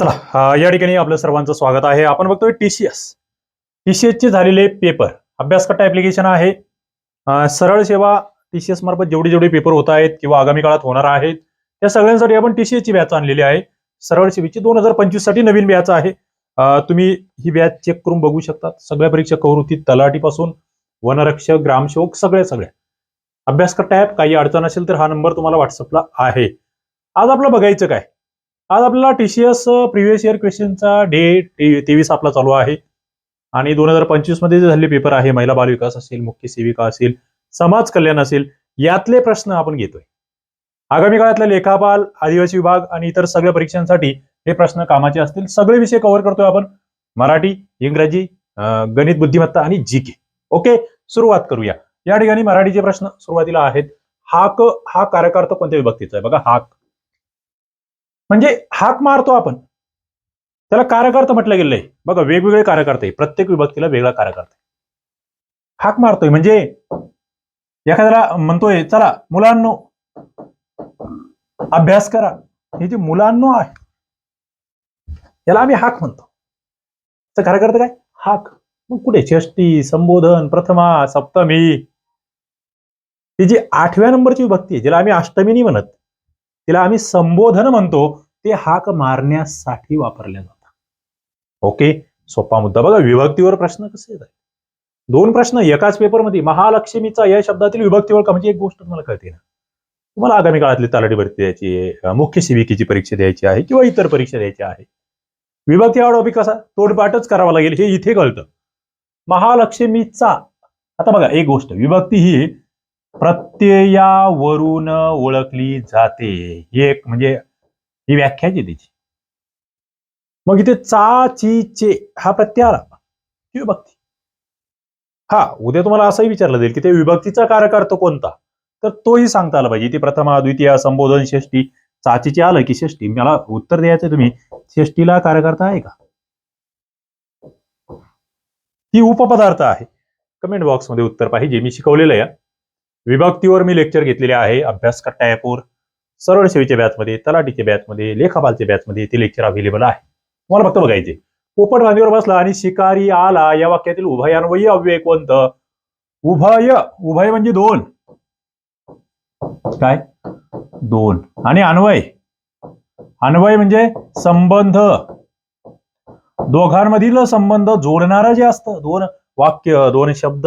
चला या ठिकाणी आपलं सर्वांचं स्वागत आहे. आपण बघतोय टीसीएस टीसीएस चे झालेले पेपर अभ्यासकट्टा ऍप्लिकेशन आहे. सरळ सेवा टीसीएस मार्फत जेवढे जेवढे पेपर होत आहेत किंवा आगामी काळात होणार आहेत त्या सगळ्यांसाठी आपण TCS ची बॅच आणलेली आहे. सरळ सेवेची दोन हजार पंचवीससाठी नवीन बॅच आहे. तुम्ही ही बॅच चेक करून बघू शकता सगळ्या परीक्षा कवर होती तलाठीपासून वनरक्षक ग्रामसेवक सगळ्या सगळ्या. अभ्यासकट्टा ऍप काही अडचण असेल तर हा नंबर तुम्हाला व्हॉट्सअपला आहे. आज आपलं बघायचं काय? आज आपल्याला टीसीएस प्रिव्हियस इयर क्वेश्चनचा डे तेवीस आपला चालू आहे. आणि दोन हजार पंचवीसमध्ये जे झालेले पेपर आहे महिला बाल विकास असेल मुख्य सेविका असेल समाज कल्याण असेल यातले प्रश्न आपण घेतोय. आगामी काळातल्या लेखापाल आदिवासी विभाग आणि इतर सगळ्या परीक्षांसाठी हे प्रश्न कामाचे असतील. सगळे विषय कव्हर करतोय आपण. मराठी इंग्रजी गणित बुद्धिमत्ता आणि जी के ओके सुरुवात करूया. या ठिकाणी मराठीचे प्रश्न सुरुवातीला आहेत. हाक हा कार्यकर्ता कोणत्या विभक्तीचा आहे? बघा हाक म्हणजे हाक मारतो आपण. त्याला कार्यकर्ता म्हटलं गेलंय. बघा वेगवेगळे कार्यकर्ते आहे. प्रत्येक विभक्तीला वेगळा कार्यकर्ता आहे. हाक मारतोय. म्हणजे एखाद्याला म्हणतोय चला मुलांनो अभ्यास करा. हे जे मुलांनो आहे याला आम्ही हाक म्हणतो. तर कार्यकर्ता काय? हाक. मग कुठे? षष्टी संबोधन प्रथमा सप्तमी. ही जी आठव्या नंबरची विभक्ती आहे ज्याला आम्ही अष्टमी नाही म्हणत तिला आम्ही संबोधन म्हणतो ते हाक मारण्यासाठी वापरल्या जातात. ओके? सोपा मुद्दा. बघा विभक्तीवर प्रश्न कसे येतात? दोन प्रश्न एकाच पेपरमध्ये महालक्ष्मीचा या शब्दातील विभक्तीवर का? म्हणजे एक गोष्ट तुम्हाला कळते ना. तुम्हाला आगामी काळातली तलाठी भरती द्यायची मुख्य सेविकेची परीक्षा द्यायची आहे किंवा इतर परीक्षा द्यायची आहे. विभक्ती हा टॉपिक कसा? तोडपाठच करावा लागेल हे इथे कळतं. महालक्ष्मीचा आता बघा एक गोष्ट. विभक्ती ही प्रत्ययावरून ओळखली जाते. ही एक म्हणजे ही व्याख्या आहे त्याची मग इथे चा ची चे हा प्रत्यय आला ही विभक्ती हा उद्या तुम्हाला असंही विचारलं जाईल की ते विभक्तीचा कारक कोणता? तर तोही सांगता आला पाहिजे. इथे प्रथमा द्वितीय संबोधन षष्टी चाचीचे आलं की षष्टी मला उत्तर द्यायचं तुम्ही. षष्टीला कार्यकर्ता आहे का? ही उपपदार्थ आहे. कमेंट बॉक्समध्ये उत्तर पाहिजे. मी शिकवलेलं आहे. विभक्तीवर मी लेक्चर घेतलेले आहे. अभ्यास कट्टा ॲपवर सरळ सेवेच्या बॅचमध्ये तलाटीच्या बॅचमध्ये लेखापालच्या बॅचमध्ये ते लेक्चर अवेलेबल आहे. तुम्हाला फक्त बघायचे. पोपट गांधीवर बसला आणि शिकारी आला. या वाक्यातील उभयान्वयी अव्यय कोणतं? उभय. उभय म्हणजे दोन. काय? दोन. आणि अन्वय. अन्वय म्हणजे संबंध. दोघांमधील संबंध जोडणारं जे असतं दोन वाक्य दोन शब्द.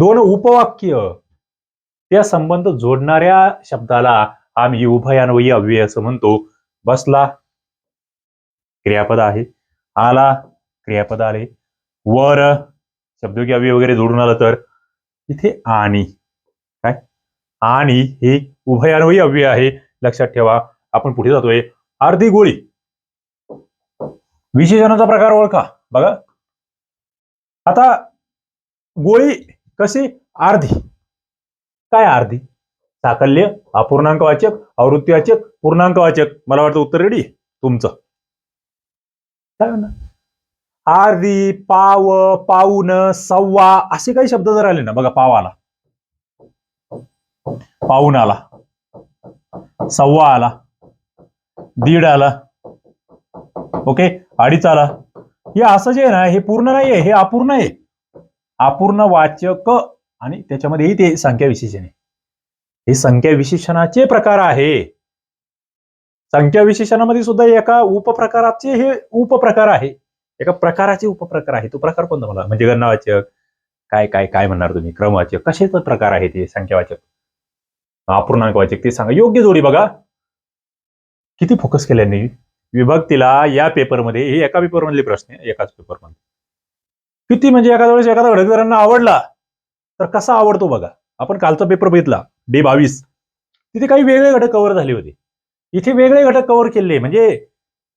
दोन उपवाक्य. त्या संबंध जोडणाऱ्या शब्दाला आम्ही उभयान्वयी अव्यय असं म्हणतो. बसला. क्रियापद आहे. आला. क्रियापद आले. वर. शब्दोगी अव्यय वगैरे जोडून आलं तर? इथे आणि. काय? आणि हे उभयान्वयी अव्यय आहे. लक्षात ठेवा. आपण पुढे जातोय. अर्धी गोळी. विशेषणाचा प्रकार ओळखा. बघा. आता गोळी कसे? अर्धी काय अर्धी साकल्य अपूर्णांकवाचक आवृत्तीवाचक पूर्णांकवाचक मला वाटतं उत्तर रेडी तुमचं. काय ना अर्धी पाव पाऊन सव्वा असे काही शब्द जर आले ना बघा पाव आला पाऊन आला. सव्वा आला. दीड आला. ओके? अडीच आला. हे असं जे आहे ना हे पूर्ण नाही आहे हे अपूर्ण आहे. अपूर्ण वाचक आणि त्याच्यामध्येही ते संख्या विशेषण आहे. हे संख्या विशेषणाचे प्रकार आहे. संख्या विशेषणामध्ये सुद्धा एका उपप्रकाराचे हे उपप्रकार आहे. एका प्रकाराचे उपप्रकार आहे. तो प्रकार कोणता मला? म्हणजे गणनावाचक काय काय काय म्हणणार तुम्ही? क्रमवाचक कशाचा प्रकार आहे ते संख्यावाचक? अपूर्णांकवाचक ते सांगा. योग्य जोडी बघा. किती फोकस केल्याने विभक्तीला या पेपरमध्ये हे एका पेपर मधले प्रश्न आहे एकाच पेपरमध्ये किती म्हणजे एखाद्या वेळेस एखादा घडकरांना आवडला तर कसा आवडतो बघा. आपण कालचा पेपर बघितला डे बावीस. तिथे काही वेगळे घटक कव्हर झाले होते. इथे वेगळे घटक कव्हर केले म्हणजे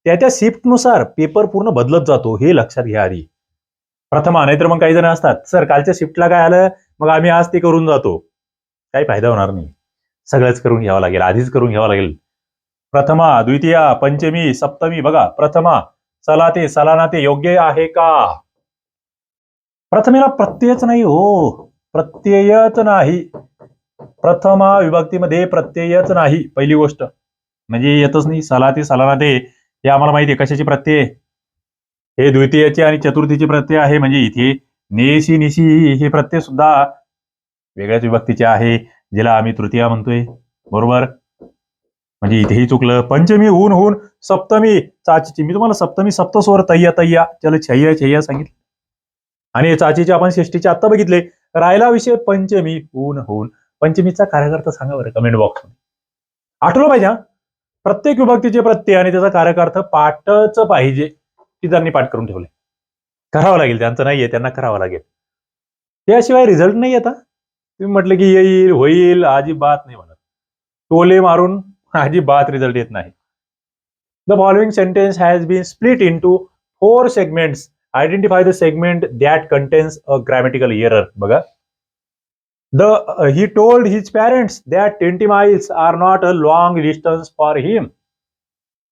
त्या त्या शिफ्टनुसार पेपर पूर्ण बदलत जातो हे लक्षात घ्या आधी. प्रथमा नाहीतर मग काही जण असतात सर कालच्या शिफ्टला काय आलं? मग आम्ही आज ते करून जातो. काही फायदा होणार नाही. सगळंच करून घ्यावं लागेल आधीच करून घ्यावं लागेल. प्रथमा द्वितीया पंचमी सप्तमी बघा प्रथमा चला ते सलाना ते योग्य आहे का? प्रथमेला प्रत्ययच नाही हो. प्रत्ययच नाही. प्रथमा विभक्तीमध्ये प्रत्ययच नाही. पहिली गोष्ट. म्हणजे येतच नाही. सलाती सलाना हे आम्हाला माहिती आहे. कशाची प्रत्यय? हे द्वितीयाचे आणि चतुर्थीचे प्रत्यय आहे. म्हणजे इथे नेशी निशी हे प्रत्यय सुद्धा वेगळ्याच विभक्तीचे आहे. ज्याला आम्ही तृतीया म्हणतोय. बरोबर? म्हणजे इथेही चुकलं. पंचमी हून हून सप्तमी चाचीची. मी तुम्हाला सप्तमी सप्तस्वर तय्या तय्या चल छय्या छय्या सांगितलं. आणि चाचीच्या चाचीचे आपण षष्टीचे आत्ता बघितले. राहिला विषय पंचमी. ऊन होऊन पंचमीचा कार्यकर्ता सांगा बरं कमेंट बॉक्स आठवलं पाहिजे हा? प्रत्येक विभक्तीचे प्रत्यय आणि त्याचा कार्यकर्थ पाठच पाहिजे की त्यांनी पाठ करून ठेवले. करावं लागेल त्यांचं नाहीये त्यांना करावं लागेल. त्याशिवाय रिझल्ट नाही येता तुम्ही म्हटलं की येईल होईल अजिबात नाही म्हणत टोले मारून अजिबात रिझल्ट येत नाही. The following sentence has been split into four segments identify the segment that contains a grammatical error बघा. The he told his parents that twenty miles are not a long distance for him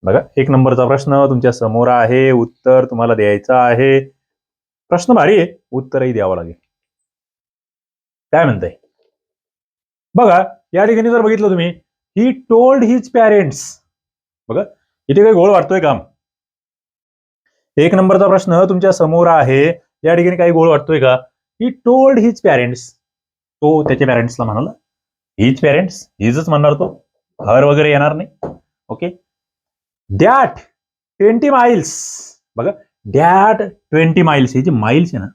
बघा एक नंबरचा प्रश्न तुमच्यासमोर आहे. उत्तर तुम्हाला द्यायचं आहे. प्रश्न भारी आहे. उत्तरही द्यावं लागेल. काय म्हणताय? बघा या ठिकाणी जर बघितलं तुम्ही ही टोल्ड हिज पॅरेंट्स बघा इथे काही गोळ वाटतोय काम. एक नंबरचा प्रश्न तुमच्यासमोर आहे. या ठिकाणी काही गोळ वाटतोय का? ही टोल्ड हिज पॅरेंट्स तो त्याच्या पॅरेंट्सला म्हणाला हिज पॅरेंट्स हिजच म्हणणार तो. हर वगैरे येणार नाही. ओके दॅट ट्वेंटी माइल्स बघा दॅट ट्वेंटी माइल्स हे जे माइल्स आहे ना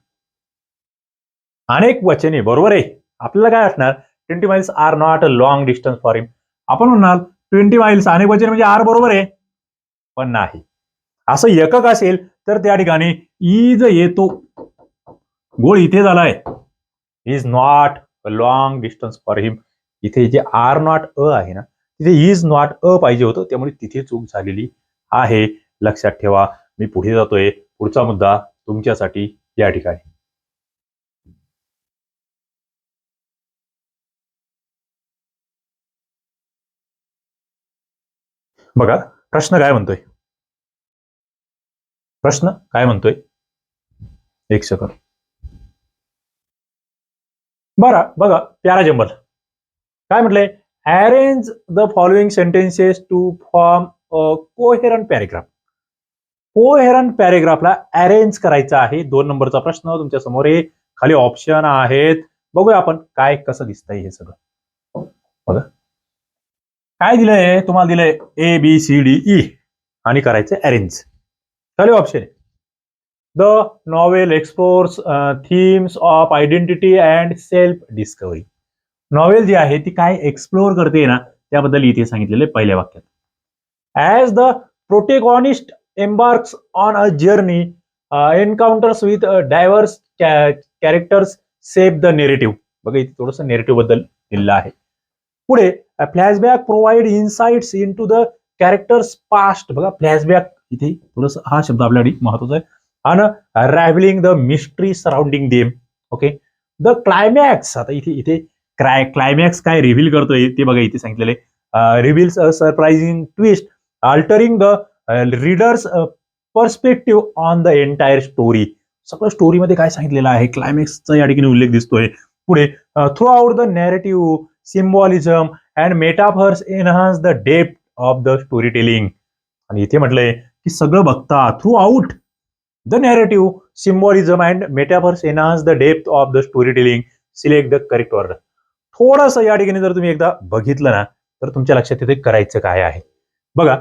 अनेक वचने बरोबर आहे. आपल्याला काय असणार twenty miles are not a long distance for him आपण म्हणणार ट्वेंटी माइल्स अनेक वचने म्हणजे आर बरोबर आहे. पण नाही. असं एकक असेल तर त्या ठिकाणी इज येतो गोळ इथे झालाय. Is not a long distance for him इथे जे आर नॉट अ आहे ना तिथे इज नॉट अ पाहिजे होतं त्यामुळे तिथे चूक झालेली आहे. लक्षात ठेवा मी पुढे जातोय. पुढचा मुद्दा तुमच्यासाठी या ठिकाणी. बघा प्रश्न काय म्हणतोय? प्रश्न काय म्हणतोय? एक सेकंद बरं बघा प्यारा जंबल. काय म्हटलंय arrange the following sentences to form a coherent paragraph coherent पॅरेग्राफला arrange करायचा आहे. दोन नंबरचा प्रश्न तुमच्यासमोर आहे. खाली ऑप्शन आहेत. बघूया आपण काय कसं दिसतंय हे सगळं. बघा. काय दिलंय? तुम्हाला दिलंय A B C D E आणि करायचं अरेंज खाली ऑप्शन आहे the novel explores themes of identity and self discovery novel जी आहे ती काय एक्सप्लोअर करते ना त्याबद्दल इथे सांगितलेलं आहे पहिल्या वाक्यात. As the protagonist embarks on a journey encounters with diverse characters shape the narrative बघा इथे थोडंसं नेरेटिव्हबद्दल दिलेलं आहे. पुढे flashback provide insights into the characters past बघा फ्लॅशबॅक इथे थोडस हा शब्द आपल्यासाठी महत्त्वाचा आहे. आणि ravelling the mystery surrounding them. Okay? The climax. आता इथे इथे क्राय क्लायमॅक्स काय रिव्हील करतोय ते बघा इथे सांगितलेले reveals a surprising twist. Altering the reader's perspective on the entire story. सगळं स्टोरीमध्ये काय सांगितलेलं आहे? क्लायमॅक्सचा या ठिकाणी उल्लेख दिसतोय. पुढे throughout the narrative symbolism and metaphors enhance the depth of the storytelling आणि इथे म्हटलंय की सगळं बघता throughout the narrative symbolism and metaphors enhance the depth of the storytelling select the correct order थोडंसं या ठिकाणी जर तुम्ही एकदा बघितलं ना तर तुमच्या लक्षात येते करायचं काय आहे? बघा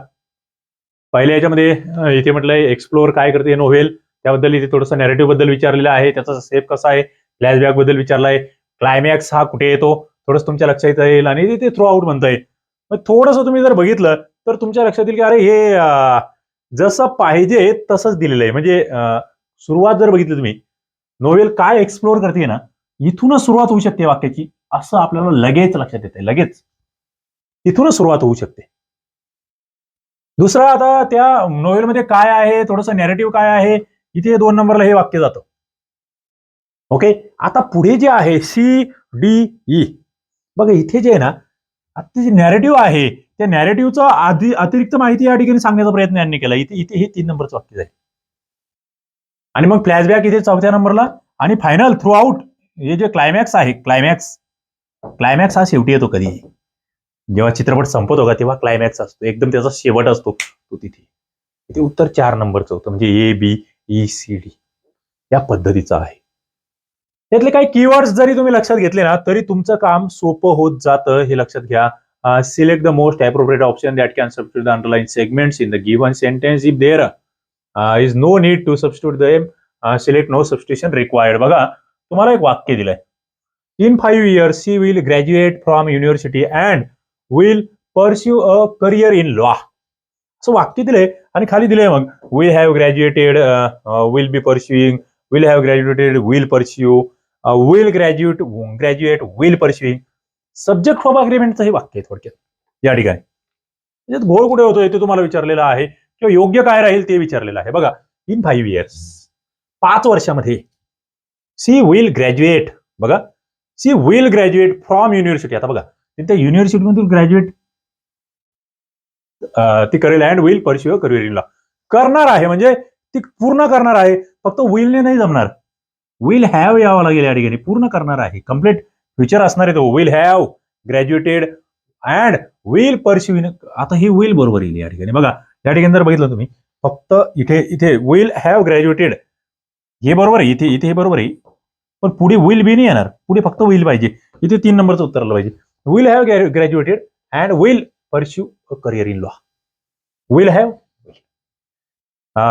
पहिल्या याच्यामध्ये इथे म्हटलंय एक्सप्लोअर काय करते नोव्हेल त्याबद्दल इथे थोडंसं नॅरेटिव्हबद्दल विचारलेलं आहे. त्याचा सेफ कसा आहे? फ्लॅशबॅकबद्दल विचारलाय क्लायमॅक्स हा कुठे येतो? थोडंसं तुमच्या लक्षात येईल आणि ते थ्रू आउट म्हणताय. मग थोडंसं तुम्ही जर बघितलं तर तुमच्या लक्षात येईल की अरे हे जसं पाहिजे तसंच दिलेलं आहे. म्हणजे सुरुवात जर बघितली तुम्ही नोवेल काय एक्सप्लोर करते ना इथूनच सुरुवात होऊ शकते वाक्याची असं आपल्याला लगेच लक्षात येते लगेच. इथूनच सुरुवात होऊ शकते. दुसरा आता त्या नोवेलमध्ये काय आहे थोडंसं नॅरेटिव्ह काय आहे इथे दोन नंबरला हे वाक्य जातं. ओके? आता पुढे जे आहे सी डी ई. बघा इथे जे आहे ना आता जे नॅरेटिव्ह आहे त्या नॅरेटिव्हचा आधी अतिरिक्त माहिती या ठिकाणी सांगण्याचा प्रयत्न यांनी केला. इथे इथे हे तीन नंबरचं वाक्य आहे. आणि मग फ्लॅशबॅक इथे चौथ्या नंबरला आणि फायनल थ्रू आउट हे जे क्लायमॅक्स आहे क्लायमॅक्स क्लायमॅक्स हा शेवटी येतो कधी? जेव्हा चित्रपट संपतो का तेव्हा क्लायमॅक्स असतो. एकदम त्याचा शेवट असतो तो तिथे. ते उत्तर चार नंबरचं होतं. म्हणजे A B E C D या पद्धतीचं आहे. त्यातले काही कीवर्ड्स जरी तुम्ही लक्षात घेतले ना तरी तुमचं काम सोपं होत जातं हे लक्षात घ्या. Select the most appropriate option that can substitute the underline segments in the given sentence if there is no need to substitute the select no substitution required बघा तुम्हाला एक वाक्य दिलंय in five years she will graduate from university and will pursue a career in law असं वाक्य दिलंय आणि खाली दिलंय मग will have graduated will be pursuing will have graduated will pursue will graduate graduate will pursuing subject of अग्रीमेंटचं हे वाक्य आहे थोडक्यात. या ठिकाणी. म्हणजे त्याच्यात घोळ कुठे होतोय ते तुम्हाला विचारलेलं आहे किंवा योग्य काय राहील ते विचारलेलं आहे. बघा इन फाईव्ह इयर्स पाच वर्षामध्ये सी विल ग्रॅज्युएट बघा she will graduate from university आता बघा त्या युनिव्हर्सिटीमधून ग्रॅज्युएट ती करेल and will pursue career in law करणार आहे म्हणजे ती पूर्ण करणार आहे फक्त विलने नाही जमणार. विल हॅव यावं लागेल या ठिकाणी. पूर्ण करणार आहे. कंप्लीट फ्युचर असणार आहे तो will have graduated and will pursue in आता हे विल बरोबर येईल या ठिकाणी. बघा या ठिकाणी जर बघितलं तुम्ही फक्त इथे इथे विल हॅव ग्रॅज्युएटेड हे बरोबर आहे इथे इथे हे बरोबर आहे. पण पुढे विल बी नाही येणार. पुढे फक्त विल पाहिजे. इथे तीन नंबरचं उत्तर आलं पाहिजे. Will have graduated and will pursue a career in law will have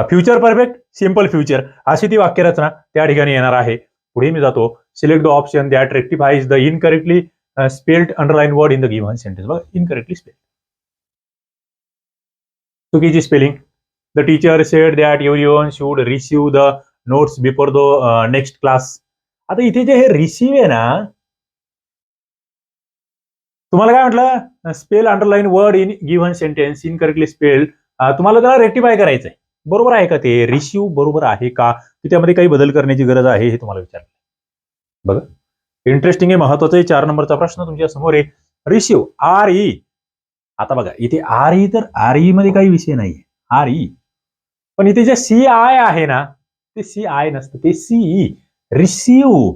future perfect simple future अशी ती वाक्यरचना त्या ठिकाणी येणार आहे. पुढे मी जातो. Select the option that rectifies the incorrectly spelled underline word in the given sentence बघा इनकरेक्टली स्पेल चुकीची spelling the teacher said that every should receive the notes before the next class आता इथे जे हे रिसिव्ह आहे ना तुम्हाला काय म्हटलं? Spell underline word in given sentence incorrectly spelled तुम्हाला त्याला रेक्टिफाय करायचंय. बरोबर आहे का ते? रिसिव्ह बरोबर आहे का? की त्यामध्ये काही बदल करण्याची गरज आहे हे तुम्हाला विचारलं. बघा. इंटरेस्टिंग आहे महत्त्वाचा आहे चार नंबरचा प्रश्न तुमच्यासमोर आहे. रिसिव्ह आर ई आता बघा इथे आर ई तर आर ई मध्ये काही विषय नाही आर ई पण इथे जे सी आय आहे ना ते सी आय नसतं ते C E receive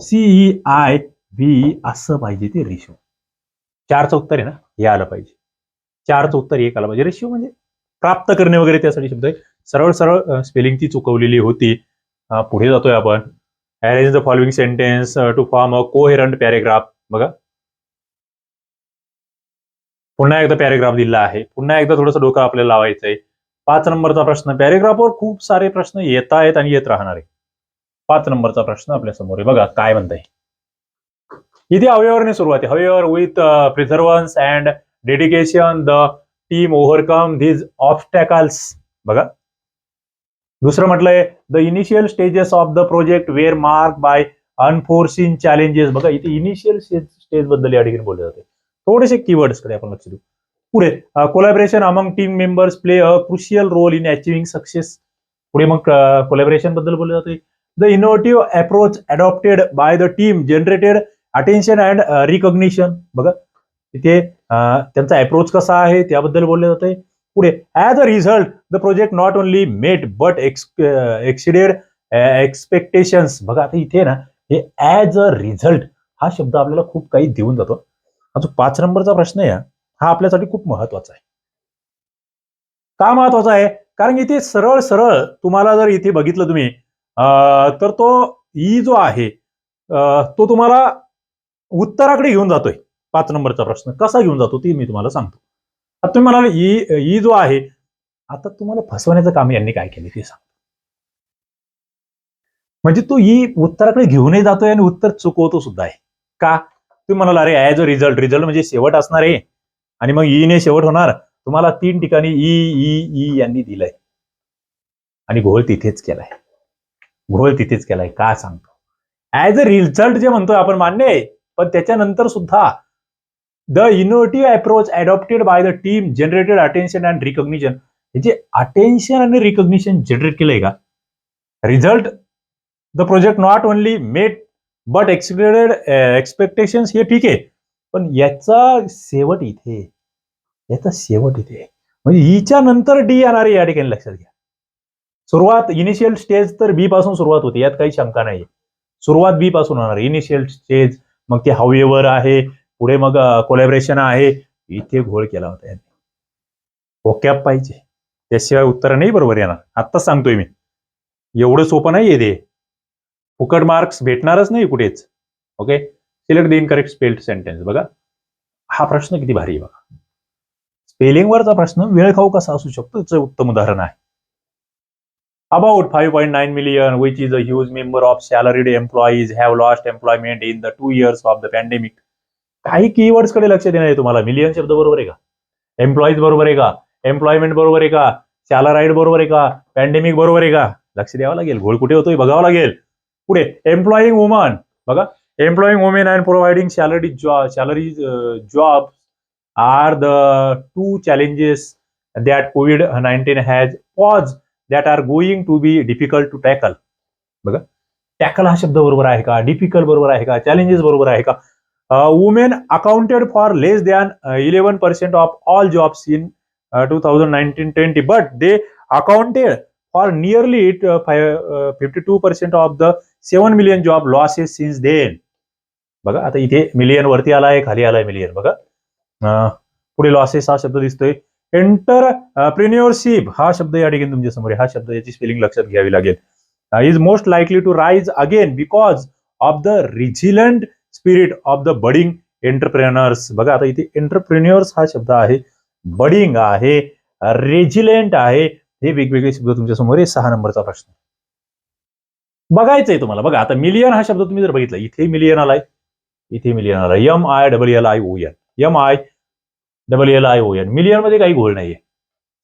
C E I V असं पाहिजे ते रिसिव्ह चारचं उत्तर आहे ना हे आलं पाहिजे. चारचं उत्तर एक आलं पाहिजे. रेशिओ म्हणजे प्राप्त करणे वगैरे त्यासाठी शब्द आहे सरळ सरळ स्पेलिंग ती चुकवलेली होती. पुढे जातोय आपण. Arrange the following sentence to form a coherent paragraph बघा. पुन्हा एकदा पॅरेग्राफ दिला आहे. पुन्हा एकदा थोडंसं डोकं आपल्याला लावायचं आहे पाच नंबरचा प्रश्न. पॅरेग्राफवर खूप सारे प्रश्न येत आहेत आणि येत राहणार आहे पाच नंबरचा प्रश्न आपल्यासमोर आहे. बघा काय म्हणताय. इथे अवयवरने सुरुवात आहे. However with perseverance and dedication the team overcome these obstacles बघा. दुसरं म्हटलंय the initial stages of the project were mark by unforeseen challenges बघा इथे इनिशियल स्टेजबद्दल या ठिकाणी बोलले जाते. थोडेसे कीवर्ड्सकडे आपण लक्ष देऊ. पुढे collaboration among team members play a crucial role in achieving success पुढे मग कोलॅबरेशनबद्दल बोलले जाते. The innovative approach adopted by the team generated attention and recognition बघा इथे अं, त्यांचा अप्रोच कसा आहे त्याबद्दल बोलले जाते. पुढे as a result the project not only met but ex exceeded expectations बघा आता इथे ना हे ऍज अ रिझल्ट हा शब्द आपल्याला खूप काही देऊन जातो. हा जो पाच नंबरचा प्रश्न आहे हा. आपल्यासाठी खूप महत्त्वाचा आहे. का महत्त्वाचा आहे? कारण इथे सरळ सरळ तुम्हाला जर इथे बघितलं तुम्ही तर तो ई जो आहे तो तुम्हाला उत्तराकडे घेऊन जातोय. पाच नंबरचा प्रश्न कसा घेऊन जातो ते मी तुम्हाला सांगतो. आता तुम्ही म्हणाल ई ई जो आहे आता तुम्हाला फसवण्याचं काम यांनी काय केले ते सांग. म्हणजे तो ई उत्तराकडे घेऊनही जातोय आणि उत्तर चुकवतो सुद्धा आहे. का? तुम्ही म्हणाल अरे ॲज अ रिझल्ट रिझल्ट म्हणजे शेवट असणार आहे. आणि मग ई ने शेवट होणार. तुम्हाला तीन ठिकाणी ई ई ई यांनी दिलंय. आणि घोळ तिथेच केलाय. घोळ तिथेच केलाय. का सांगतो? ऍज अ रिझल्ट जे म्हणतोय आपण मान्य आहे. पण त्याच्यानंतर सुद्धा the innovative approach adopted by the team generated attention and recognition हे जे अटेन्शन आणि रिकॉग्निशन जनरेट केलंय का? Result the project not only met but expected expectations हे ठीक आहे. पण याचा शेवट इथे याचा शेवट इथे. म्हणजे ईच्या नंतर डी येणार आहे या ठिकाणी लक्षात घ्या. सुरुवात इनिशियल स्टेज तर बी पासून सुरुवात होते यात काही शंका नाही सुरुवात बी पासून होणार इनिशियल स्टेज मग ते हवेवर आहे पुढे मग कोलॅबरेशन आहे. इथे घोळ केला होता यांनी. ओकॅप पाहिजे. त्याशिवाय उत्तर नाही बरोबर येणार आत्ताच सांगतोय मी. एवढं सोपं नाही येते ते. फुकट मार्क्स भेटणारच नाही कुठेच. Okay? Select the incorrect spelled sentence बघा. हा प्रश्न किती भारी आहे बघा. स्पेलिंगवरचा प्रश्न वेळ खाऊ कसा असू शकतो याचं उत्तम उदाहरण आहे. About five point nine million which is a huge member of salaried employees have lost employment in the two years of the pandemic काही कीवर्ड्सकडे लक्ष देणार आहे तुम्हाला. मिलियन शब्द बरोबर आहे का? एम्प्लॉईज बरोबर आहे का? एम्प्लॉयमेंट बरोबर आहे का? सॅलराईड बरोबर आहे का? पॅन्डेमिक बरोबर आहे का? लक्ष द्यावं लागेल. घोळ कुठे होतोय बघावं लागेल. पुढे एम्प्लॉईंग वुमन बघा employing women and providing salary job salary job are the two challenges that COVID nineteen has pose that are going to be difficult to tackle बघा टॅकल हा शब्द बरोबर आहे का? डिफिकल्ट बरोबर आहे का? चॅलेंजेस बरोबर आहे का? Women accounted for less than eleven percent of all jobs in two thousand nineteen twenty but they accounted for nearly fifty two percent of the seven million job losses since then बघा आता इथे million वरती आलाय खाली आलाय million बघा. अं, पुढे losses हा शब्द दिसतोय. एंटर प्रिन्युअरशिप हा शब्द या ठिकाणी तुमच्यासमोर आहे. हा शब्द याची स्पेलिंग लक्षात घ्यावी लागेल. Is most likely to rise again because of the resilient spirit of the budding entrepreneurs बघा आता इथे एंटरप्रेन्युअर्स हा शब्द आहे. बडिंग आहे रेजिलेंट आहे. हे वेगवेगळे शब्द तुमच्यासमोर आहे. सहा नंबरचा प्रश्न. बघायचंय तुम्हाला. बघा आता मिलियन हा शब्द तुम्ही जर बघितला इथे मिलियन आलाय. इथे मिलियन आलाय. M I double L I O N M I double L I O N मिलियनमध्ये काही घोळ नाहीये.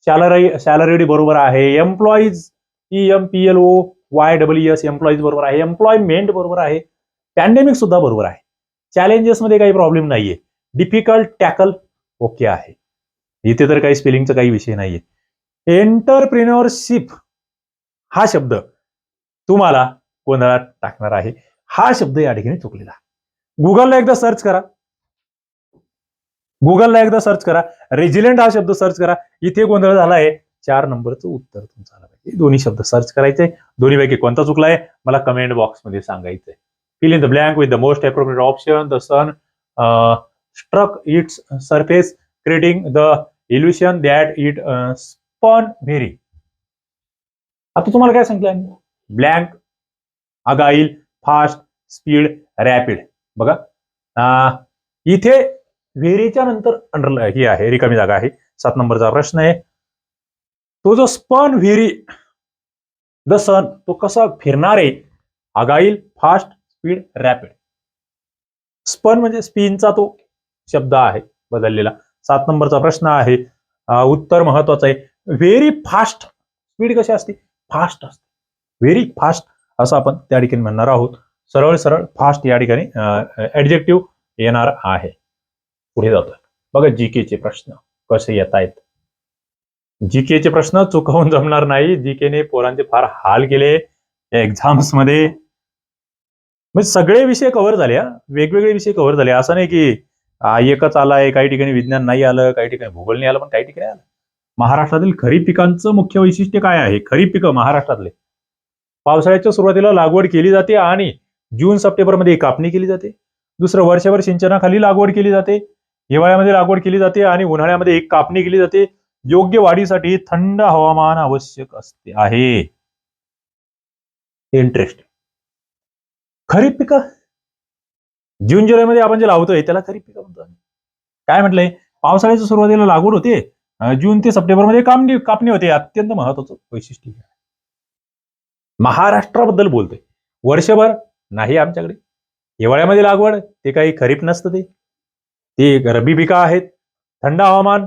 सॅलरी सॅलरी बरोबर आहे. Employees E M P L O Y double S employees बरोबर आहे. एम्प्लॉयमेंट बरोबर आहे. पॅन्डेमिक सुद्धा बरोबर आहे. चॅलेंजेस मध्ये काही प्रॉब्लेम नाहीये. डिफिकल्ट टॅकल ओके आहे. इथे तर काही स्पेलिंगचा काही विषय नाहीये. एंटरप्रिन्युअरशिप हा शब्द तुम्हाला गोंधळात टाकणार आहे? हा शब्द या ठिकाणी चुकलेला. गुगलला एकदा सर्च करा. गुगलला एकदा सर्च करा. रेजिलेंट हा शब्द सर्च करा. इथे गोंधळ झालाय. चार नंबरचं उत्तर तुमचं आलं पाहिजे. दोन्ही शब्द सर्च करायचे. दोन्हीपैकी कोणता चुकलाय? मला कमेंट बॉक्समध्ये सांगायचंय. Fill in the blank with the most appropriate option. The sun uh, struck its surface, creating the illusion that it uh, spun very. आता तुम्हाला काय सांगितलं blank agile fast speed rapid बघा इथे व्हेरीच्या नंतर अंडर ही आहे रिकामी जागा आहे सात नंबरचा प्रश्न आहे तो जो स्पन व्हेरी द सन तो कसा फिरणार आहे agile fast speed rapid spun म्हणजे स्पिनचा तो शब्द आहे बदललेला. सात नंबरचा प्रश्न आहे. उत्तर महत्वाचं आहे. व्हेरी फास्ट स्पीड कशी असते? फास्ट असते. व्हेरी फास्ट असं आपण त्या ठिकाणी म्हणणार आहोत. सरळ सरळ फास्ट या ठिकाणी ऍडजेक्टिव्ह येणार आहे. पुढे जातोय. बघा जीकेचे प्रश्न कसे येत आहेत जीकेचे प्रश्न चुकवून जमणार नाही. जीकेने पोरांचे फार हाल केले. एक्झाम्समध्ये म्हणजे सगळे विषय कव्हर झाले वेगवेगळे विषय कव्हर झाले. असं नाही की एकच आलाय काही ठिकाणी विज्ञान नाही आलं काही ठिकाणी भूगोल नाही आलं पण काही ठिकाणी आलं. महाराष्ट्रातील खरीप पिकांचं मुख्य वैशिष्ट्य काय आहे? खरीप पिकं महाराष्ट्रातले. पावसाळ्याच्या सुरुवातीला लागवड केली जाते आणि जून सप्टेंबरमध्ये कापणी केली जाते. दुसरं वर्षभर सिंचनाखाली लागवड केली जाते. हिवाळ्यामध्ये लागवड केली जाते आणि उन्हाळ्यामध्ये एक कापणी केली जाते. योग्य वाढीसाठी थंड हवामान आवश्यक असते आहे. इंटरेस्ट खरीप पिकं? जून जुलैमध्ये आपण जे लावतोय त्याला खरीप पिकं म्हणतो काय म्हटलंय? पावसाळ्याच्या सुरुवातीला लागवड होते. जून ते सप्टेंबरमध्ये कापणी कापणी होते. अत्यंत महत्वाचं वैशिष्ट्य महाराष्ट्राबद्दल बोलतोय. वर्षभर नाही आमच्याकडे. हिवाळ्यामध्ये लागवड ते काही खरीप नसतं ते. ते रब्बी पिकं आहेत. थंड हवामान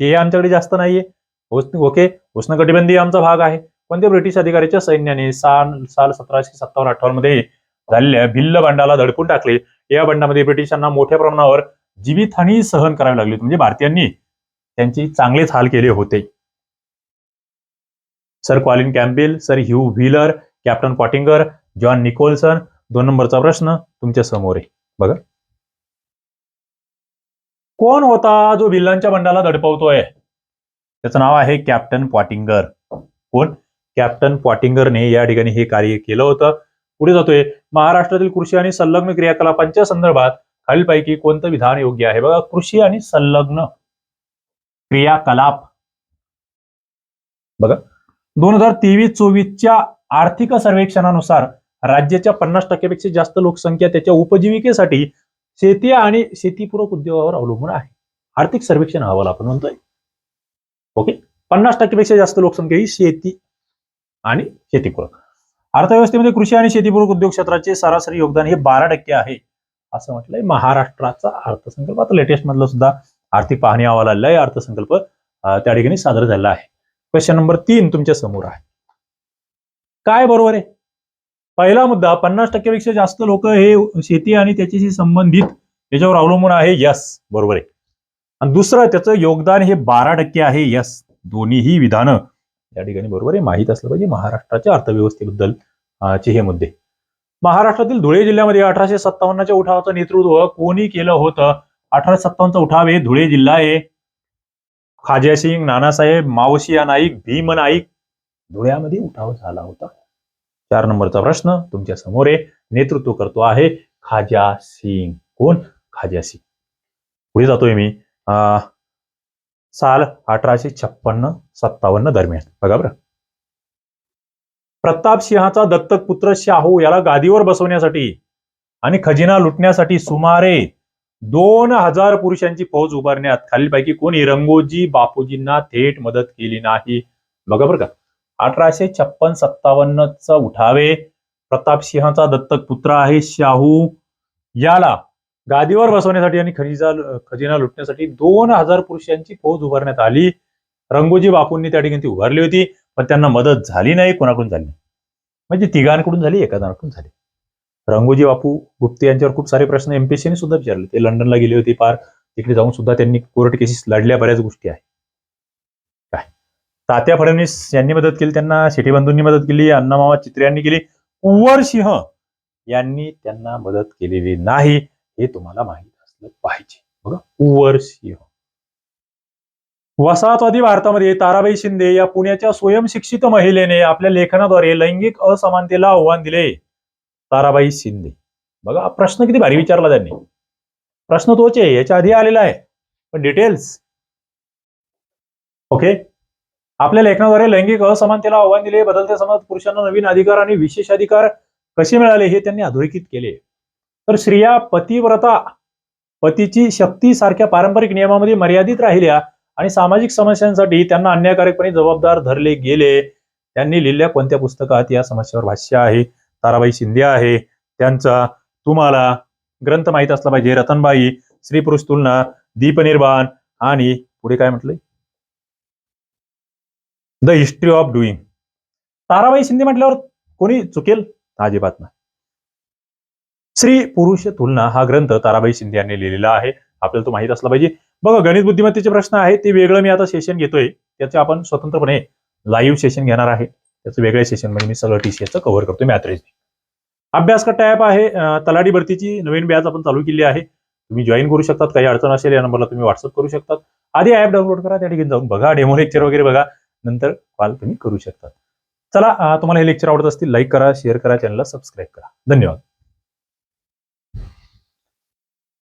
ते आमच्याकडे जास्त नाहीये. उष्ण- ओके उष्णकटिबंधीय आमचा भाग आहे. पण ते ब्रिटिश अधिकाऱ्याच्या सैन्याने साल साल सतराशे सत्तावन्न अठ्ठावन्नमध्ये झालेल्या भिल्ल बंडाला दडपून टाकले. या बंडामध्ये ब्रिटिशांना मोठ्या प्रमाणावर जीवितहानी सहन करावी लागली म्हणजे भारतीयांनी त्यांची चांगलेच हाल केले होते. Sir Colin Campbell sir Hugh Wheeler captain Pottinger John Nicholson दोन नंबरचा प्रश्न तुमच्यासमोर आहे. बघा. कोण होता जो भिल्लांच्या बंडाला दडपवतोय त्याचं नाव आहे कॅप्टन पॉटिंगर कोण? कॅप्टन पॉटिंगरने या ठिकाणी हे कार्य केलं होतं. पुढे जातोय. महाराष्ट्रातील कृषी आणि संलग्न क्रियाकलापांच्या संदर्भात खालीलपैकी कोणतं विधान योग्य आहे? बघा कृषी आणि संलग्न क्रियाकलाप. बघा दोन हजार तेवीस चोवीसच्या आर्थिक सर्वेक्षणानुसार राज्याच्या पन्नास टक्क्यापेक्षा जास्त लोकसंख्या त्याच्या उपजीविकेसाठी शेती आणि शेतीपूरक उद्योगावर अवलंबून आहे. आर्थिक सर्वेक्षण अहवाल आपण म्हणतोय. ओके? पन्नास टक्क्यापेक्षा जास्त लोकसंख्या ही शेती आणि शेतीपूरक. अर्थव्यवस्थेमध्ये कृषी आणि शेतीपूरक उद्योग क्षेत्राचे सरासरी योगदान हे बारा टक्के आहे असं म्हटलंय महाराष्ट्राचा अर्थसंकल्प. आता लेटेस्ट मधलं सुद्धा आर्थिक पाहणी अहवाल आलेला आहे अर्थसंकल्प त्या ठिकाणी सादर झाला आहे. क्वेश्चन नंबर तीन तुमच्यासमोर आहे. काय बरोबर आहे? पहिला मुद्दा पन्नास टक्क्यापेक्षा जास्त लोक हे शेती आणि त्याच्याशी संबंधित याच्यावर अवलंबून आहे यस बरोबर आहे. आणि दुसरं त्याचं योगदान हे बारा टक्के आहे यस दोन्हीही विधानं या ठिकाणी बरोबर आहे. माहीत असलं पाहिजे महाराष्ट्राच्या अर्थव्यवस्थेबद्दल चे हे मुद्दे. महाराष्ट्रातील धुळे जिल्ह्यामध्ये अठराशे सत्तावन्नच्या उठावाचं नेतृत्व कोणी केलं होतं? अठराशे सत्तावन्नचा उठाव हे धुळे जिल्हा आहे. खाज्या सिंग नानासाहेब मावशिया नाईक भीम नाईक धुळ्यामध्ये उठाव झाला होता. चार नंबरचा प्रश्न तुमच्यासमोर आहे. नेतृत्व करतो आहे खाजा सिंग. कोण? खाजा सिंग. पुढे जातोय मी. अं, साल अठराशे छप्पन्न सत्तावन्न दरम्यान. बघा बरं. प्रताप सिंहाचा दत्तक पुत्र शाहू याला गादीवर बसवण्यासाठी आणि खजिना लुटण्यासाठी सुमारे दोन हजार पुरुषांची फौज उभारण्यात. खालीलपैकी कोणी? रंगोजी बापूजींना थेट मदत केली नाही. बघा बरं का. अठराशे छप्पन सत्तावन्नचा उठावे. प्रताप सिंहाचा दत्तक पुत्र आहे शाहू. याला गादीवर बसवण्यासाठी आणि खजिजा खजिना लुटण्यासाठी दोन हजार पुरुषांची फौज उभारण्यात आली. रंगोजी बापूंनी त्या ठिकाणी ती उभारली होती पण त्यांना मदत झाली नाही कोणाकडून झाली नाही. म्हणजे तिघांकडून झाली एका जणांकडून झाली. रंगोजी बापू गुप्ते यांच्यावर खूप सारे प्रश्न एमपीएससीने सुद्धा विचारले. ते लंडनला गेले होते पार तिकडे जाऊन सुद्धा त्यांनी कोर्ट केसेस लढल्या बऱ्याच गोष्टी आहेत. काय? तात्या फडणवीस यांनी मदत केली त्यांना शेठी बंधूंनी मदत केली अण्णामामा चित्रे यांनी केली. कुंवर सिंह यांनी त्यांना मदत केलेली नाही. हे तुम्हाला माहीत असलं पाहिजे. बघा कुंवर वसाहतवादी भारतामध्ये ताराबाई शिंदे या पुण्याच्या स्वयंशिक्षित महिलेने आपल्या लेखनाद्वारे लैंगिक असमानतेला आव्हान दिले. ताराबाई शिंदे. बघा प्रश्न किती भारी विचारला त्यांनी. प्रश्न तोच आहे याच्या आधी आलेला आहे. पण डिटेल्स ओके आपल्या लेखनाद्वारे लैंगिक असमानतेला आव्हान दिले बदलत्या समाजात पुरुषांना नवीन अधिकार आणि विशेष अधिकार कसे मिळाले हे त्यांनी अधोरेखित केले. तर स्त्रिया पतिव्रता पतीची शक्ती सारख्या पारंपरिक नियमामध्ये मर्यादित राहिल्या आणि सामाजिक समस्यांसाठी त्यांना अन्यायकारकपणे जबाबदार धरले गेले. त्यांनी लिहिलेल्या कोणत्या पुस्तकात या समस्येवर भाष्य आहे? ताराबाई शिंदे आहे. त्यांचा तुम्हाला ग्रंथ माहीत असला पाहिजे. रतनबाई स्त्री पुरुष तुलना दीपनिर्वाण आणि पुढे काय म्हटलंय? The history of doing Tarabai Shinde म्हटल्यावर कोणी चुकेल? अजिबात नाही. स्त्री पुरुष तुलना हा ग्रंथ ताराबाई शिंदे यांनी लिहिलेला आहे. आपल्याला तो माहीत असला पाहिजे. बघा गणित बुद्धिमत्तेचे प्रश्न आहे ते वेगळं मी आता सेशन घेतोय. त्याचे आपण स्वतंत्रपणे लाईव्ह सेशन घेणार आहे. त्याचं वेगळ्या सेशन म्हणजे मी सगळं टीसीएचं कव्हर करतोय मॅथ्रेज अभ्यास कट्टा ॲप आहे. तलाडी तलाठी भरतीची नवीन बॅच आपण चालू केली आहे. तुम्ही जॉईन करू शकतात. काही अडचण असेल या नंबरला तुम्ही व्हॉट्सअप करू शकतात. आधी ऍप डाउनलोड करा. त्या ठिकाणी जाऊन बघा. डेमो लेक्चर वगैरे बघा. नंतर कॉल तुम्ही करू शकता चला तुम्हाला हे लेक्चर आवडत असतील लाईक करा शेअर करा चॅनलला सबस्क्राईब करा. धन्यवाद.